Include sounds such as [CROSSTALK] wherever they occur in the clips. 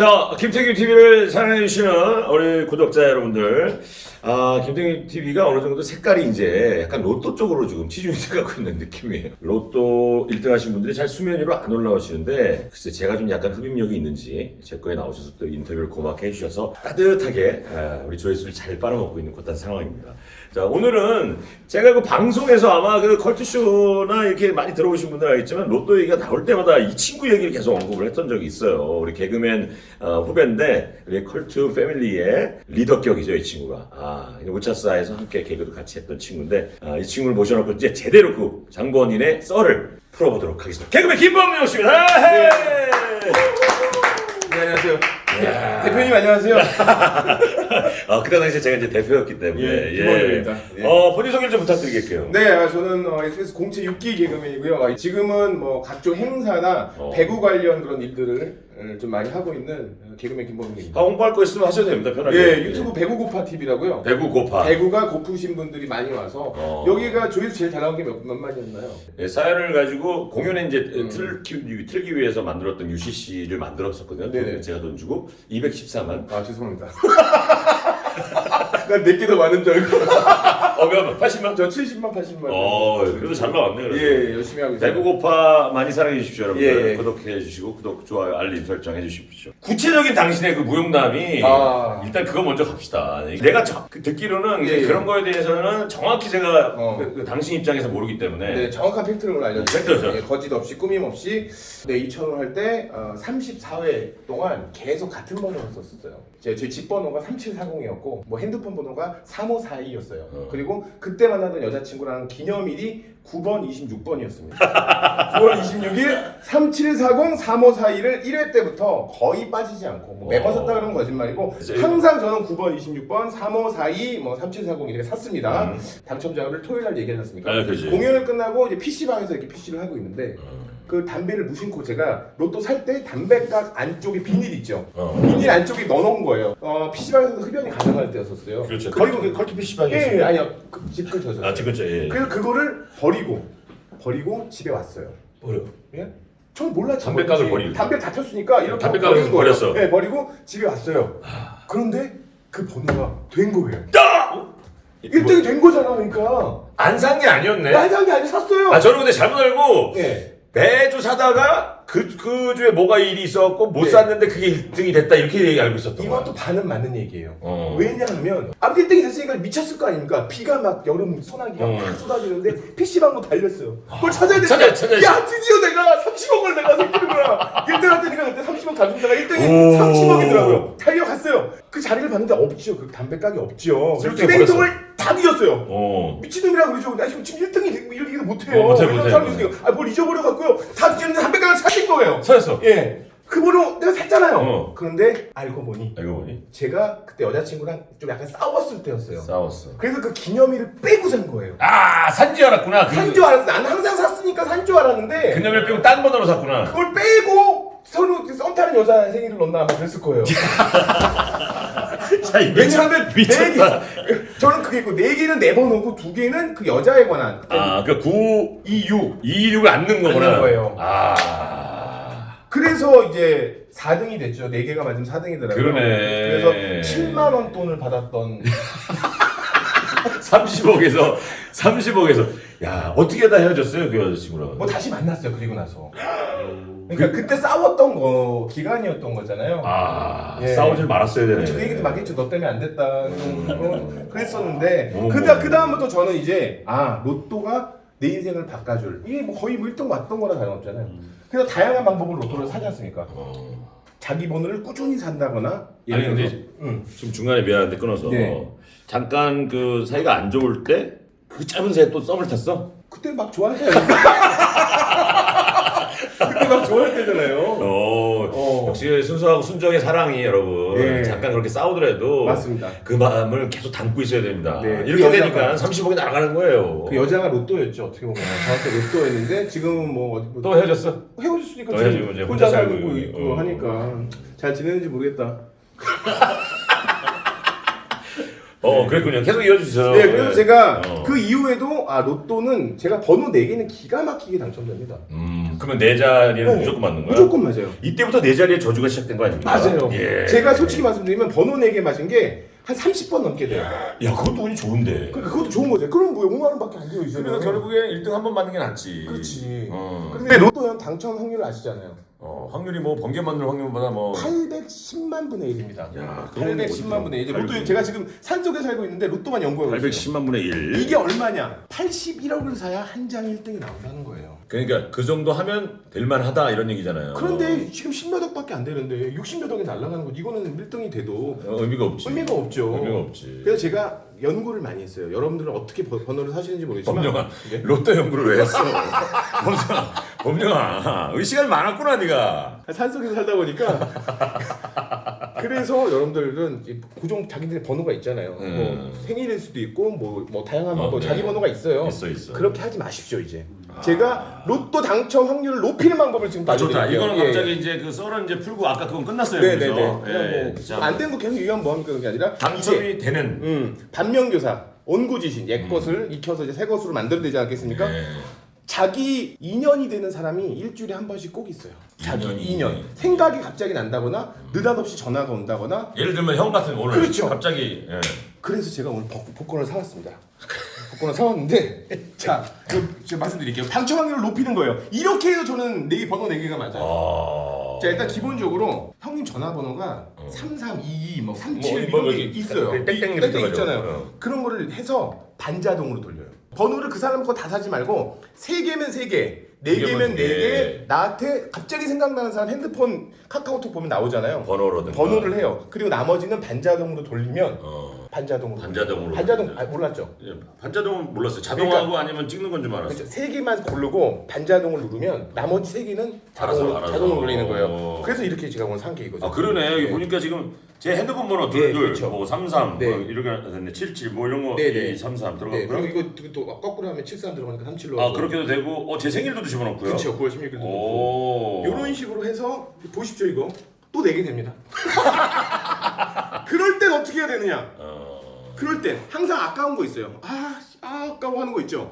자, 김태균 TV를 사랑해주시는 우리 구독자 여러분들. 아, 김태균 TV가 어느 정도 색깔이 이제 약간 로또 쪽으로 지금 치중이 [LAUGHS] 돼가고 있는 느낌이에요. 로또 1등 하신 분들이 잘 수면 위로 안 올라오시는데, 글쎄, 제가 좀 약간 흡입력이 있는지, 제 거에 나오셔서 또 인터뷰를 고맙게 해주셔서 따뜻하게 아, 우리 조회수를 잘 빨아먹고 있는 그런 상황입니다. 자, 오늘은 제가 그 방송에서 아마 그 컬투쇼나 이렇게 많이 들어보신 분들 알겠지만 로또 얘기가 나올 때마다 이 친구 얘기를 계속 언급을 했던 적이 있어요. 우리 개그맨 어, 후배인데 우리 컬투 패밀리의 리더격이죠, 이 친구가. 아, 우차사에서 함께 개그도 같이 했던 친구인데 아, 이 친구를 모셔놓고 이제 제대로 그 장본인의 썰을 풀어보도록 하겠습니다. 개그맨 김범용 씨입니다. 네. 네, 안녕하세요. 이야. 대표님 안녕하세요. 아, [LAUGHS] 그때 당시에 제가 이제 대표였기 때문에. 예, 김범용입니다. 예. 어, 본인 소개를 좀 부탁드리겠게요. 네, 아, 저는 어, SBS 공채 6기 개그맨이고요. 아, 지금은 뭐 각종 행사나 어. 배구 관련 그런 일들을 어, 좀 많이 하고 있는 어, 개그맨 김범용입니다. 아, 홍보할 거 있으면 하셔도 됩니다. 편하게. 예, 유튜브 배구 고파 TV라고요. 배구 고파. 배구가 고프신 분들이 많이 와서 어. 여기가 조회수 제일 잘 나온 게 몇 만만이었나요? 예, 사연을 가지고 공연에 이제 음. 틀기, 틀기 위해서 만들었던 UCC를 만들었었거든요. 네네. 제가 돈 주고 214만. 아 죄송합니다. [LAUGHS] 난 내게 더 많은 줄 알고. 어, 몇 80만? 저 70만 80만. 어, 그래도 잘 나왔네. 그래도. 예, 열심히 하고 있어요. 배구 고파 많이 사랑해 주십시오, 여러분들. 예, 예. 구독해 주시고 구독, 좋아요, 알림 설정 해 주십시오. 구체적인 당신의 그 무용담이 아. 일단 그거 먼저 갑시다. 내가 저- 그 듣기로는 예, 예. 그런 거에 대해서는 정확히 제가 어. 그- 그 당신 입장에서 모르기 때문에 네, 정확한 팩트를 팩트죠. 알려드릴게요. 예, 거짓 없이 꾸밈 없이 네, 2,000원 할때 어, 34회 동안 계속 같은 번호를 썼었어요. 제, 제 집번호가 3740이었고 뭐 핸드폰 번호가 3542였어요. 어. 그리고 그때 만나던 여자친구랑 기념일이 9번 26번이었습니다. 9월 26일 3740 3542를 1회 때부터 거의 빠지지 않고 뭐 매번 어. 샀다 그러면 거짓말이고 그치. 항상 저는 9번 26번 3542 뭐 3740 이렇게 샀습니다. 음. 당첨자를 토요일 날 얘기해 놨습니까? 아. 공연을 끝나고 이제 PC방에서 이렇게 PC를 하고 있는데 어. 그 담배를 무심코 제가 로또 살 때 담배각 안쪽에 비닐 있죠. 어. 비닐 안쪽에 넣어놓은 거예요. 어, PC방에서 흡연이 가능할 때였었어요. 그렇죠. 그리고 컬티, 컬티 PC방이 예. 예, 아니요. 그, 집 근처에서. 아, 지금 저 예. 그래서 그거를 버리고 버리고 집에 왔어요. 버려. 예? 전 몰랐죠. 담배각을 뭐지. 버리고. 담배 다 폈으니까 이렇게 담배각을 버리는 거예요. 버렸어. 네, 버리고 집에 왔어요. 그런데 그 번호가 된 거예요. 뭐? 1등이 된 거잖아, 그러니까. 안 산 게 아니었네. 나한 게 아니라 샀어요. 아, 저는 근데 잘못 알고 예. 매주 사다가 그, 그 주에 뭐가 일이 있었고 못 네. 샀는데 그게 1등이 됐다 이렇게 알고 있었던 거야. 이것도 반은 맞는 얘기예요. 어. 왜냐하면 아버지 1등이 됐으니까 미쳤을 거 아닙니까? 비가 막 여름 소나기가 어. 막 쏟아지는데 PC방도 달렸어요. 그걸 찾아야 찾아, 되니까 찾아야 야 드디어 내가 30억을 내가 생기는 거야. 1등 할 때니까 그때 30억 가져다가 1등이 오. 30억이더라고요. 달려갔어요. 그 자리를 봤는데 없죠. 그 담배 가게 없죠. 쓸데없이 쓰레기통을 다 뒤졌어요. 어. 미친놈이라 그러죠. 나 지금 1등이 이렇게 못해요. 어, 못해, 이런 못해, 사람이. 있으니까 아, 뭘 잊어버려갖고요. 다 뒤졌는데 담배 가게 사신 거예요. 사였어. 예. 그 번호 내가 샀잖아요. 어. 그런데 알고 보니 알고 보니 제가 그때 여자친구랑 좀 약간 싸웠을 때였어요. 싸웠어. 그래서 그 기념일을 빼고 산 거예요. 아, 산지 알았구나. 그, 산 줄 알았어. 나는 항상 샀으니까 산 줄 알았는데 그녀를 빼고 딴 번호로 샀구나. 그걸 빼고 타는 여자 생일을 넣나 아마 그랬을 거예요. [LAUGHS] 자, 이 왜냐하면 미쳤다. 네 개, 저는 그게 있고 네 개는 내 번호고 두 개는 그 여자에 관한 아, 그 9, 2, 6. 2, 6을 안 넣은 거구나. 안 넣은 거예요. 아. 그래서 이제 4등이 됐죠. 네 개가 맞으면 4등이더라고요. 그러네. 그래서 7만 원 돈을 받았던 [LAUGHS] 30억에서 30억에서 야 어떻게 다 헤어졌어요 그 여자친구랑? 뭐 다시 만났어요. 그리고 나서. 그러니까 그, 때 싸웠던 거 기간이었던 거잖아요. 아 예. 싸우질 말았어야 되네. 그 얘기도 막 했죠. 너 때문에 안 됐다. 좀 그런- 그랬었는데 어. 그다 그 다음부터 저는 이제 아 로또가 내 인생을 바꿔줄 이게 뭐 거의 뭐 1등 왔던 거나 다름없잖아요. 그래서 다양한 방법으로 로또를 사지 않습니까? 어. 자기 번호를 꾸준히 산다거나 아니, 예를 들어서 근데- 응. 좀 중간에 미안한데 끊어서 네. 잠깐 그 사이가 안 좋을 때 그 짧은 새에 또 썸을 탔어? 그때 막 좋아할 때야. [LAUGHS] 그때 막 좋아할 때잖아요. 어, 어. 역시 순수하고 순정의 사랑이 여러분 예. 잠깐 그렇게 싸우더라도 맞습니다. 그 마음을 계속 담고 있어야 됩니다. 네. 이렇게 그 되니까 여자가- 30억이 날아가는 거예요. 그 여자가 로또였죠. 어떻게 보면 저한테 로또였는데 지금은 뭐 어디 뭐 또 헤어졌어? 헤어졌으니까 또 지금 헤어지고 이제 혼자 혼자 살고 살고 있고 어. 하니까 잘 지내는지 모르겠다. [LAUGHS] 어 그랬군요. 계속 이어주세요. 네, 그래서 제가 어. 그 이후에도 아 로또는 제가 번호 4 개는 기가 막히게 당첨됩니다. 음. 그러면 네 자리는 어, 무조건 맞는 거야? 무조건 맞아요. 이때부터 네 자리의 저주가 시작된 거 아닙니까? 맞아요. 예. 제가 솔직히 말씀드리면 번호 4개 맞은 게 한 30번 넘게 돼요. 야 그것도 운이 좋은데. 그- 그것도 좋은 거죠. 그럼 뭐 5만 원밖에 안 돼요, 이제는. 그러면 결국에 1등 한 번 맞는 게 낫지. 그렇지. 어. 근데 로또 형 당첨 확률 아시잖아요. 어, 확률이 뭐 번개 맞는 확률보다 뭐 810만 분의 1입니다. 야, 그건 810만 분의 1. 로또 810. 제가 지금 산속에 살고 있는데 로또만 연구하고 있어요. 810만 분의 1. 이게 얼마냐? 81억을 사야 한 장 1등이 나온다는 거예요. 그러니까 그 정도 하면 될 만하다 이런 얘기잖아요. 그런데 지금 10몇 억밖에 안 되는데 60몇 억이 날아가는 거 이거는 1등이 돼도 어, 의미가 없지. 의미가 없죠. 의미가 없지. 그래서 제가 연구를 많이 했어요. 여러분들은 어떻게 번- 번호를 사시는지 모르겠지만 범령아, 네? 로또 연구를 왜 했어? [LAUGHS] 범령아, 범령아, 의 시간이 많았구나 네가. 산속에서 살다 보니까 그래서 여러분들은 이 고정 자기들의 번호가 있잖아요. 음. 뭐 생일일 수도 있고 뭐, 뭐 다양한 어, 뭐 네. 자기 번호가 있어요. 있어 있어. 그렇게 하지 마십시오 이제. 제가 로또 당첨 확률을 높이는 방법을 지금 아 좋다. 알려드릴게요. 이거는 예, 갑자기 이제 그 썰은 이제 풀고 아까 그건 끝났어요. 네네네. 그래서. 그냥 예, 뭐 자, 안 된 거 계속 얘기하면 뭐합니까 그게 아니라 이제 당첨이 되는. 음, 반면교사 원고지신 옛 것을 익혀서 이제 새 것으로 만들어야 되지 않겠습니까? 예. 자기 인연이 되는 사람이 일주일에 한 번씩 꼭 있어요. 자기 인연이. 인연. 생각이 갑자기 난다거나 느닷없이 전화가 온다거나 예를 들면 형 같은 오늘 그렇죠. 갑자기 예. 그래서 제가 오늘 복, 복권을 사왔습니다. 복권을 사왔는데 자, 그, 제가 말씀드릴게요. 당첨 확률을 높이는 거예요. 이렇게 해서 저는 네 번호 네 개가 맞아요. 아. 자 일단 기본적으로 형님 전화번호가 3322, 뭐 37 뭐, 뭐 이런 게 여기 있어요. 땡땡 땡땡 이렇게 있잖아요. 어. 그런 거를 해서 반자동으로 돌려요. 번호를 그 사람 거 다 사지 말고 세 개면 세 개, 네두 개면 네 개. 개. 나한테 갑자기 생각나는 사람 핸드폰 카카오톡 보면 나오잖아요. 번호로든 번호를 해요. 그리고 나머지는 반자동으로 돌리면 어. 반자동으로. 반자동으로 반자동. 아, 몰랐죠. 예, 반자동은 몰랐어요. 자동하고 아니면 찍는 건 줄 알았어. 그렇죠. 세 개만 고르고 반자동을 누르면 나머지 세 개는 자동으로 알아서, 알아서. 자동으로 돌리는 어. 거예요. 그래서 이렇게 제가 오늘 산 게 이거죠. 아 그러네 여기 네. 보니까 지금 제 핸드폰 번호 네, 둘둘 그렇죠. 뭐33, 네. 뭐 이렇게 됐네 77, 뭐 이런 거 네, 네. 2, 33 네, 들어갔고요. 그리고 이거 또 거꾸로 하면 73 들어가니까 37로. 아 그렇게도 되고 어제 생일도 집어넣고요. 그렇죠. 9월 16일도. 오. 이런 식으로 해서 보십시오 이거 또 내게 됩니다. [LAUGHS] 그럴 땐 어떻게 해야 되느냐? 어. 그럴 땐 항상 아까운 거 있어요. 아, 아 아까워 하는 거 있죠.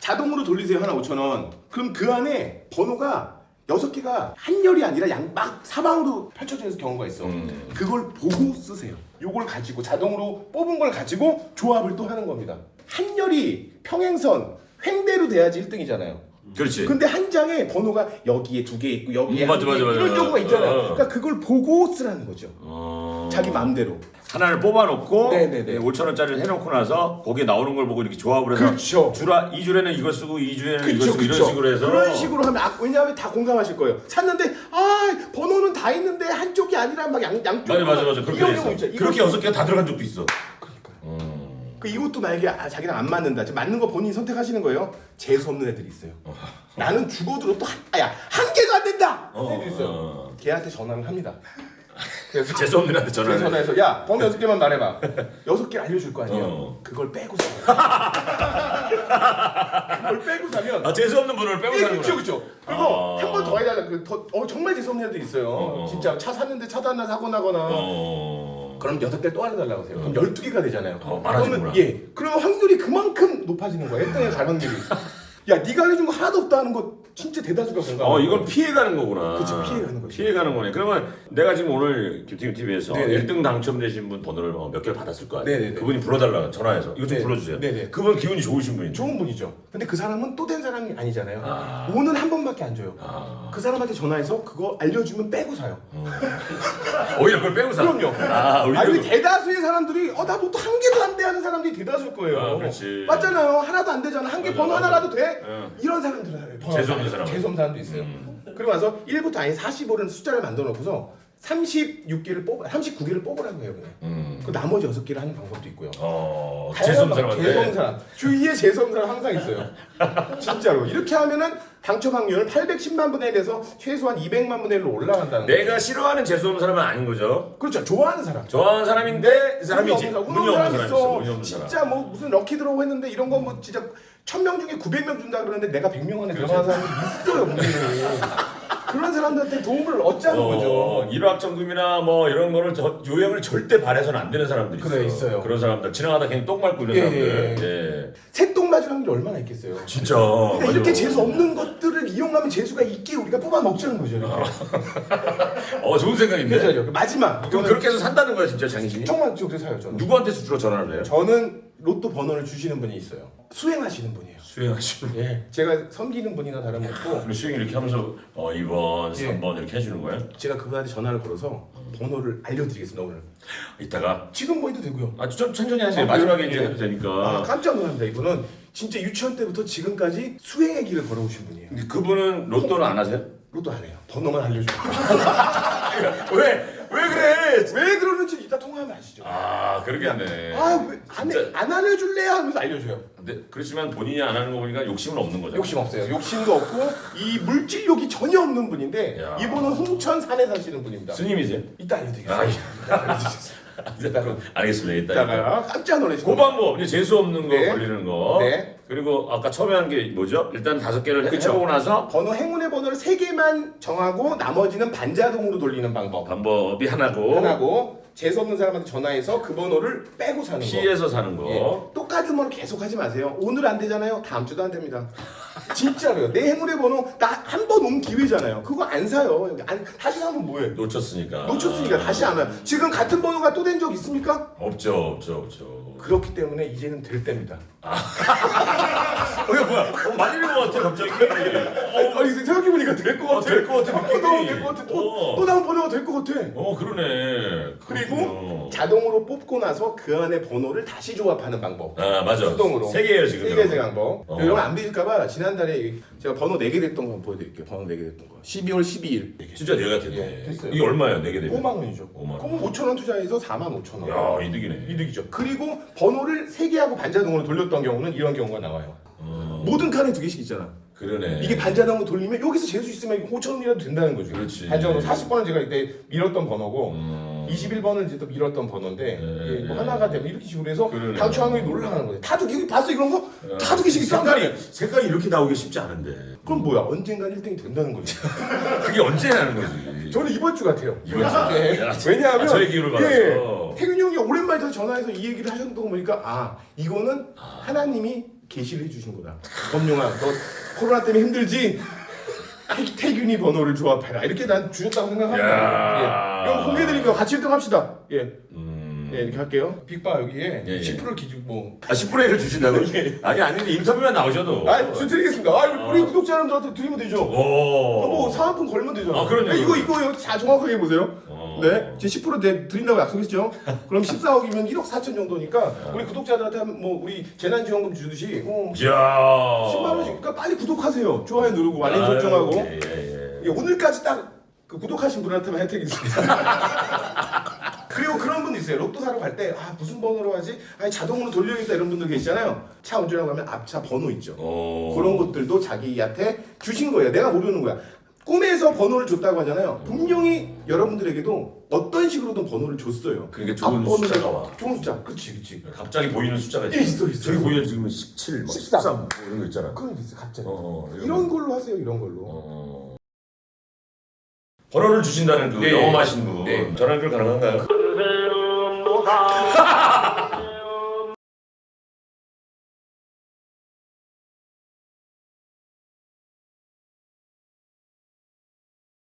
자동으로 돌리세요 하나 5천 원. 그럼 그 안에 번호가 여섯 개가 한 열이 아니라 양 막 사방으로 펼쳐져 있는 경우가 있어. 음. 그걸 보고 쓰세요. 요걸 가지고 자동으로 뽑은 걸 가지고 조합을 또 하는 겁니다. 한 열이 평행선 횡대로 돼야지 1등이잖아요. 그렇지. 근데 한 장에 번호가 여기에 두 개 있고 여기에 음, 맞아, 한 개, 맞아, 맞아. 이런 경우가 있잖아요. 어. 그러니까 그걸 보고 쓰라는 거죠. 어. 자기 마음대로. 하나를 뽑아놓고 네네네. 5천 원짜리를 해놓고 나서 거기에 나오는 걸 보고 이렇게 조합을 해서 그렇죠. 주라 이 줄에는 이걸 쓰고 이 줄에는 이걸 그쵸, 쓰고 그쵸. 이런 식으로 해서 그런 식으로 하면 아, 왜냐하면 다 공감하실 거예요. 샀는데 아 번호는 다 있는데 한쪽이 아니라 막 양, 양쪽 맞아 맞아 맞아 그렇게. 이거- 그렇게 여섯 개가 다 들어간 적도 있어. 그러니까요. 음. 그 이것도 만약에 아, 자기랑 안 맞는다. 지금 맞는 거 본인이 선택하시는 거예요. 재수 없는 애들이 있어요. 나는 죽어도 로또 한, 아야 한 개도 안 된다. 어, 애들이 있어요. 어. 걔한테 전화를 합니다. 그래서 재수 없는 애한테 전화 전화를. 전화해서 야 번호 여섯 개만 말해봐. [LAUGHS] 여섯 개 알려줄 거 아니에요. 어. 그걸 빼고 사. [LAUGHS] 그걸 빼고 사면 아 재수 없는 분을 빼고 예, 사는 그렇죠, 거야. 그렇죠. 그리고 아. 한 번 더 해달라. 그 더, 어, 정말 재수없는 애들 있어요. 어, 어. 진짜 차 샀는데 차도 하나 사고 나거나. 어. 그럼 여섯 개를 또 하나 달라고 하세요. 그럼 열두 개가 되잖아요. 어, 많아지는구나. 그러면 예, 그러면 확률이 그만큼 높아지는 거예요. 1등에 갈 확률이. 야, 네가 알려준 거 하나도 없다 하는 거 진짜 대다수가 공감. 어 이건 피해가는 거구나. 그쵸, 피해가는 거죠. 피해가는 거네. 그러면 내가 지금 오늘 김태균 TV에서 네네. 1등 당첨되신 분 번호를 어, 몇 개를 받았을 거 아니에요. 네네네. 그분이 불러달라 전화해서 이거 좀 네. 불러주세요. 네네. 그분 기운이 좋으신 분인데. 좋은 분이죠. 근데 그 사람은 또 된 사람이 아니잖아요. 아. 오는 한 번밖에 안 줘요. 아. 그 사람한테 전화해서 그거 알려주면 빼고 사요. 오히려 그걸 빼고 사. 그럼요. 아 오히려. 아니 그- 대다수의 사람들이 어나 로또 한 개도 안 돼 하는 사람들이 대다수일 거예요. 아, 그렇지. 맞잖아요. 하나도 안 되잖아. 한 개 맞아, 번호 맞아. 하나라도 돼? 응. 이런 사람들은 하래요. 재수 없는 사람. 재수 없는 사람도 있어요. 그리고 나서 1부터 아예 45를 숫자를 만들어 놓고서 36개를 뽑아 39개를 뽑으라고 해요, 그냥. 음. 그 나머지 6개를 하는 방법도 있고요. 어. 다양한 재수 없는 방- 사람한테. 재수 없는 사람. 주위에 재수 없는 사람 항상 있어요. 진짜로. 이렇게 하면은 당첨 확률 810만 분의 1에서 최소한 200만 분의 1로 올라간다는 거예요. 내가 싫어하는 재수 없는 사람은 아닌 거죠. 그렇죠. 좋아하는 사람. 좋아하는 사람인데 이 사람이지. 운이 없는 운이 없는 사람 사람 있어. 있어. 운이 없는 사람. 진짜 뭐 무슨 럭키 드로우 했는데 이런 거 뭐 진짜 천 명 중에 900명 준다 그러는데 내가 100명 안에 들어가는 사람이 있어요, 분명히. [LAUGHS] 그런 사람들한테 도움을 얻자는 어, 거죠. 일확천금이나 뭐 이런 거를 저, 요양을 절대 바래서는 안 되는 사람들이 있어. 그래, 있어요. 그런 사람들 지나가다 그냥 똥 밟고 이런 예, 사람들. 예, 예. 새똥 맞을 확률이 얼마나 있겠어요. 진짜. 그러니까 이렇게. 재수 없는 것들을 이용하면 재수가 있게 우리가 뽑아 먹자는 거죠. 이렇게. 어 좋은 생각인데. 그죠? 마지막. 그럼 그렇게 해서 산다는 거야 진짜 장희진이? 정말 쪽에 사요 저는. 누구한테 주로 전화를 해요? 저는 로또 번호를 주시는 분이 있어요. 수행하시는 분이에요. 수행하시는. 예, 제가 섬기는 분이나 다름없고 수행 이렇게 하면서 어 2번, 예. 3번 이렇게 해주는 거야? 제가 그분한테 전화를 걸어서 번호를 알려드리겠습니다 오늘. 이따가 지금 뭐 해도 되고요. 아좀 천천히 하세요. 아, 마지막에 예. 이제 해도 되니까. 아, 깜짝 놀랍니다. 이분은 진짜 유치원 때부터 지금까지 수행의 길을 걸어오신 분이에요. 근데 그분은 로또를 안 하세요? 로또 안 해요. 번호만 알려줘요. [LAUGHS] 왜? 왜 그래? 왜 그러는지 이따 통화하면 아시죠? 아 그러겠네. 아 왜안 진짜. 안 알려줄래 하면서 알려줘요. 근데 그렇지만 본인이 안 하는 거 보니까 욕심은 없는 거죠. 욕심 없어요. 욕심도 없고 이 물질욕이 전혀 없는 분인데 야. 이분은 홍천 산에 사시는 분입니다. 스님이세요? 이따 아, [LAUGHS] 알려드리겠습니다. 이따가 알겠습니다. 이따. 이따가 깜짝 놀라실 그. 방법 이제 재수 없는 거 네. 걸리는 거. 네. 그리고 아까 처음에 한 게 뭐죠? 일단 다섯 개를 해- 그쵸. 해보고 나서 번호 행운의 번호를 세 개만 정하고 나머지는 반자동으로 돌리는 방법 방법이 하나고 하나고 재수 없는 사람한테 전화해서 그 번호를 빼고 사는 거. 피해서 사는 거. 예. 똑같은 번호 계속 하지 마세요. 오늘 안 되잖아요. 다음 주도 안 됩니다. [LAUGHS] 진짜로요. 내 행운의 번호 나 한 번 온 기회잖아요. 그거 안 사요. 안, 다시 사면 뭐해? 놓쳤으니까. 놓쳤으니까 다시 안 와요. 지금 같은 번호가 또 된 적 있습니까? 없죠, 없죠, 없죠. 그렇기 때문에 이제는 될 때입니다. [LAUGHS] 어, 야, 뭐야? 어, 많이 된것 같아, 갑자기. 어, 아니 생각해보니까 될것 어, 같아. 될것 같아, 느낌이. 또 나오면 될것 같아. 또, 어. 또 나온 번호가 될 것 같아. 어, 그러네. 그리고. 자동으로 뽑고 나서 그 안에 번호를 다시 조합하는 방법. 아, 맞아. 수동으로. 세 개예요, 지금. 세 개제 방법. 어. 여러분 안 믿을까봐 지난달에 제가 번호 4개 됐던 거 보여드릴게요. 번호 4개 됐던 거. 12월 12일. 진짜 내가 됐네. 예, 됐어요. 이게 얼마예요, 네개 되면? 5만 원이죠. 5만 원. 그럼 5천 원 투자해서 4만 5천 원. 야, 이득이네. 이득이죠. 그리고 번호를 3개 하고 반자동으로 돌렸던 경우는 이런 경우가 나와요. 어, 모든 칸에 두 개씩 있잖아. 그러네. 이게 반자동으로 돌리면 여기서 재수 있으면 5천 원이라도 된다는 거죠. 그렇지. 반자동으로 40번은 제가 이때 밀었던 번호고 음. 21번은 이제 또 밀었던 번호인데 네, 이게 뭐 네. 하나가 되면 이렇게 식으로 해서 그러네. 당초 확률이 놀라가는 거예요. 다두 개, 봤어 이런 거? 다두 개씩 있어. 색깔이, 색깔이 이렇게 나오기 쉽지 않은데. 그럼 뭐야? 언젠간 1등이 된다는 거죠. [LAUGHS] 그게 언제 하는 거지? 저는 이번 주 같아요. 이번 주? 네. 야, 왜냐하면 아, 저의 기운을 받아서. 예, 태균이 형이 오랜만에 다시 전화해서 이 얘기를 하셨던 거 보니까 아 이거는 하나님이 계시를 해주신 거다. 범용아 너 코로나 때문에 힘들지? 태- 태균이 번호를 조합해라 이렇게 난 주셨다고 생각합니다. 야. 예. 이거 공개드리니까 같이 1등 합시다. 예. 음. 예, 이렇게 할게요. 빅바 여기에 예, 예. 10%를 기준 뭐. 아, 10분의 1을 주신다고? [LAUGHS] 아니, 아니, 인터뷰만 나오셔도. 아, 저 드리겠습니다. 아, 우리 구독자님들한테 드리면 되죠. 오. 뭐 사은품 걸면 되잖아. 아, 그럼요, 이거 그럼요. 이거 자 정확하게 해보세요. 어. 네, 제 10% 내, 드린다고 약속했죠. 그럼 14억이면 1억 4천 정도니까 우리 구독자들한테 한 뭐 우리 재난지원금 주듯이 어, 이야. 10만 원씩. 그러니까 빨리 구독하세요. 좋아요 누르고 알림 설정하고. 예, 예, 예. 예, 오늘까지 딱 그 구독하신 분한테만 혜택이 있습니다. [LAUGHS] 그리고 그런 분 있어요. 로또 사러 갈 때 아 무슨 번호로 하지? 아니 자동으로 돌려야겠다 이런 분들 계시잖아요. 차 운전하고 가면 앞차 번호 있죠. 어. 그런 것들도 자기한테 주신 거예요. 내가 모르는 거야. 꿈에서 번호를 줬다고 하잖아요. 분명히 여러분들에게도 어떤 식으로든 번호를 줬어요. 그러니까 좋은 앞번호를- 숫자가 와. 좋은 숫자. 그치, 그치. 갑자기 보이는 숫자가 예, 있어, 있어. 저기 보이는 지금 17, 뭐 13. 13, 뭐 이런 거 있잖아. 그런 게 있어, 갑자기. 어, 어, 이런 이런 걸로 하세요, 이런 걸로. 어. 번호를 주신다는 그 네. 영험하신 분 네. 전화 연결 가능한가요? [LAUGHS]